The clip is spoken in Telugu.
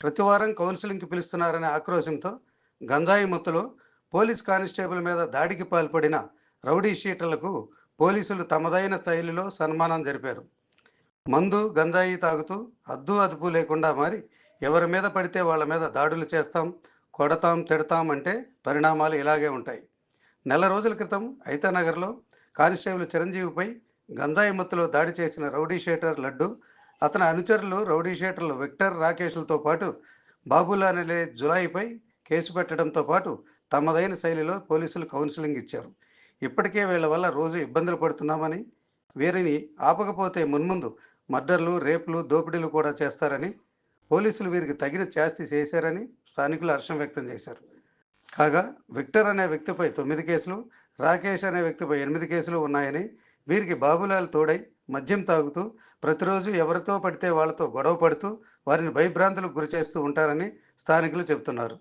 ప్రతి వారం కౌన్సిలింగ్కి పిలుస్తున్నారనే ఆక్రోశంతో గంజాయి మత్తులో పోలీస్ కానిస్టేబుల్ మీద దాడికి పాల్పడిన రౌడీ షీటర్లకు పోలీసులు తమదైన శైలిలో సన్మానం జరిపారు. మందు గంజాయి తాగుతూ అద్దు అదుపు లేకుండా మారి ఎవరి మీద పడితే వాళ్ళ మీద దాడులు చేస్తాం కొడతాం తిడతాం అంటే పరిణామాలు ఇలాగే ఉంటాయి. నెల రోజుల క్రితం ఐతానగర్లో కానిస్టేబుల్ చిరంజీవిపై గంజాయి మత్తులో దాడి చేసిన రౌడీ షీటర్ లడ్డు అతని అనుచరులు రౌడీషేటర్లు విక్టర్ రాకేష్లతో పాటు బాబులానలే అనే జులాయిపై కేసు పెట్టడంతో పాటు తమదైన శైలిలో పోలీసులు కౌన్సిలింగ్ ఇచ్చారు. ఇప్పటికే వీళ్ళ వల్ల రోజు ఇబ్బందులు పడుతున్నామని వీరిని ఆపకపోతే మున్ముందు మర్డర్లు రేపులు దోపిడీలు కూడా చేస్తారని పోలీసులు వీరికి తగిన శాస్తి చేశారని స్థానికులు హర్షం వ్యక్తం చేశారు. కాగా విక్టర్ అనే వ్యక్తిపై తొమ్మిది కేసులు రాకేష్ అనే వ్యక్తిపై ఎనిమిది కేసులు ఉన్నాయని వీరికి బాబులాల్ తోడై మద్యం తాగుతూ ప్రతిరోజు ఎవరితో పడితే వాళ్ళతో గొడవ పడుతూ వారిని భయభ్రాంతులకు గురి చేస్తూ ఉంటారని స్థానికులు చెబుతున్నారు.